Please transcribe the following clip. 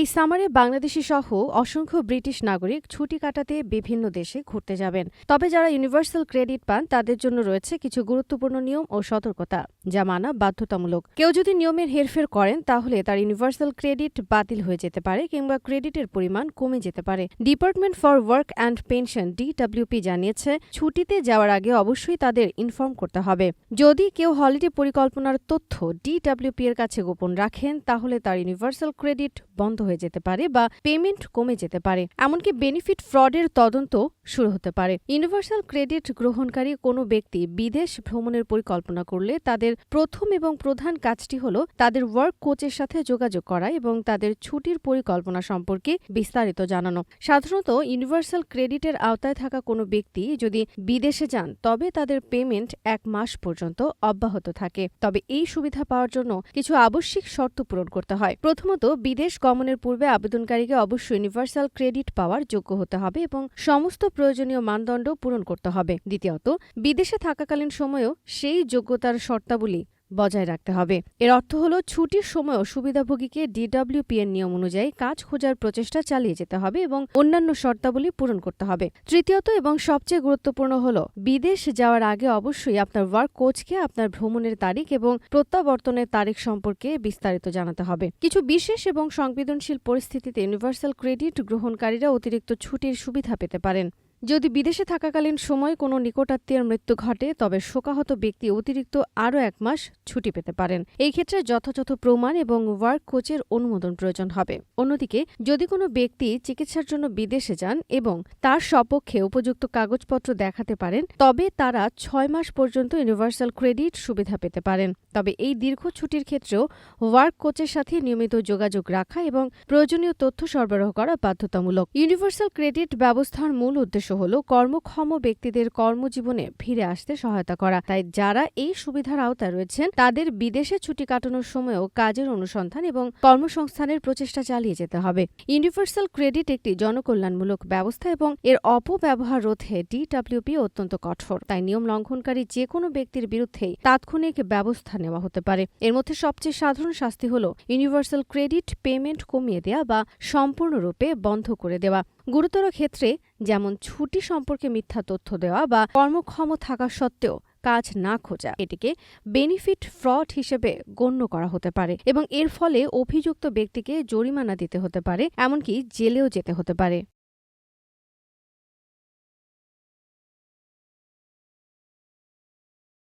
এই সামারে বাংলাদেশি সহ অসংখ্য ব্রিটিশ নাগরিক ছুটি কাটাতে বিভিন্ন দেশে ঘুরতে যাবেন। তবে যারা ইউনিভার্সাল ক্রেডিট পান, তাদের জন্য রয়েছে কিছু গুরুত্বপূর্ণ নিয়ম ও সতর্কতা, যা মানা বাধ্যতামূলক। কেউ যদি নিয়মের হেরফের করেন, তাহলে তার ইউনিভার্সাল ক্রেডিট বাতিল হয়ে যেতে পারে কিংবা ক্রেডিটের পরিমাণ কমে যেতে পারে। Department for work and pension DWP জানিয়েছে, ছুটিতে যাওয়ার আগে অবশ্যই তাদের ইনফর্ম করতে হবে। যদি কেউ হলিডে পরিকল্পনার তথ্য ডিডব্লিউপি এর কাছে গোপন রাখেন, তাহলে তার ইউনিভার্সাল ক্রেডিট বন্ধ হয়ে যেতে পারে বা পেমেন্ট কমে যেতে পারে। এমনকি বেনিফিট ফ্রডের তদন্ত শুরু হতে পারে। ইউনিভার্সাল ক্রেডিট গ্রহণকারী কোনো ব্যক্তি বিদেশ ভ্রমণের পরিকল্পনা করলে তাদের প্রথম এবং প্রধান কাজটি হল তাদের ওয়ার্ক কোচের সাথে যোগাযোগ করা এবং তাদের ছুটির পরিকল্পনা সম্পর্কে বিস্তারিত জানানো। সাধারণত ইউনিভার্সাল ক্রেডিটের আওতায় থাকা কোনো ব্যক্তি যদি বিদেশে যান, তবে তাদের পেমেন্ট এক মাস পর্যন্ত অব্যাহত থাকে। তবে এই সুবিধা পাওয়ার জন্য কিছু আবশ্যিক শর্ত পূরণ করতে হয়। প্রথমত বিদেশ গমনের পূর্বে আবেদনকারীকে অবশ্যই ইউনিভার্সাল ক্রেডিট পাওয়ার যোগ্য হতে হবে এবং সমস্ত প্রয়োজনীয় মানদণ্ড পূরণ করতে হবে। দ্বিতীয়ত, বিদেশে থাকাকালীন সময়েও সেই যোগ্যতার শর্তাবলী বজায় রাখতে হবে। এর অর্থ হল ছুটির সময়ও সুবিধাভোগীকে ডিডব্লিউপি এর নিয়ম অনুযায়ী কাজ খোঁজার প্রচেষ্টা চালিয়ে যেতে হবে এবং অন্যান্য শর্তাবলী পূরণ করতে হবে। তৃতীয়ত এবং সবচেয়ে গুরুত্বপূর্ণ হল, বিদেশ যাওয়ার আগে অবশ্যই আপনার ওয়ার্ক কোচকে আপনার ভ্রমণের তারিখ এবং প্রত্যাবর্তনের তারিখ সম্পর্কে বিস্তারিত জানাতে হবে। কিছু বিশেষ এবং সংবেদনশীল পরিস্থিতিতে ইউনিভার্সাল ক্রেডিট গ্রহণকারীরা অতিরিক্ত ছুটির সুবিধা পেতে পারেন। যদি বিদেশে থাকাকালীন সময় কোনো নিকটাত্মীয়ের মৃত্যু ঘটে, তবে শোকাহত ব্যক্তি অতিরিক্ত আরও এক মাস ছুটি পেতে পারেন। এই ক্ষেত্রে যথাযথ প্রমাণ এবং ওয়ার্ক কোচের অনুমোদন প্রয়োজন হবে। অন্যদিকে, যদি কোনো ব্যক্তি চিকিৎসার জন্য বিদেশে যান এবং তার সপক্ষে উপযুক্ত কাগজপত্র দেখাতে পারেন, তবে তারা ছয় মাস পর্যন্ত ইউনিভার্সাল ক্রেডিট সুবিধা পেতে পারেন। তবে এই দীর্ঘ ছুটির ক্ষেত্রেও ওয়ার্ক কোচের সাথে নিয়মিত যোগাযোগ রাখা এবং প্রয়োজনীয় তথ্য সরবরাহ করা বাধ্যতামূলক। ইউনিভার্সাল ক্রেডিট ব্যবস্থার মূল উদ্দেশ্য হল কর্মক্ষম ব্যক্তিদের কর্মজীবনে ফিরে আসতে সহায়তা করা। তাই যারা এই সুবিধার আওতায় রয়েছেন, তাদের বিদেশে ছুটি কাটানোর সময়ও কাজের অনুসন্ধান এবং কর্মসংস্থানের প্রচেষ্টা চালিয়ে যেতে হবে। ইউনিভার্সাল ক্রেডিট একটি জনকল্যাণমূলক ব্যবস্থা এবং এর অপব্যবহার রোধে ডিডব্লিউপি অত্যন্ত কঠোর। তাই নিয়ম লঙ্ঘনকারী যে কোনো ব্যক্তির বিরুদ্ধেই তাৎক্ষণিক ব্যবস্থা নেওয়া হতে পারে। এর মধ্যে সবচেয়ে সাধারণ শাস্তি হল ইউনিভার্সাল ক্রেডিট পেমেন্ট কমিয়ে দেওয়া বা সম্পূর্ণরূপে বন্ধ করে দেওয়া। গুরুতর ক্ষেত্রে যেমন ছুটি সম্পর্কে মিথ্যা তথ্য দেওয়া বা কর্মক্ষম থাকা সত্ত্বেও কাজ না খোঁজা, এটিকে বেনিফিট ফ্রড হিসেবে গণ্য করা হতে পারে এবং এর ফলে অভিযুক্ত ব্যক্তিকে জরিমানা দিতে হতে পারে, এমনকি জেলেও যেতে হতে পারে।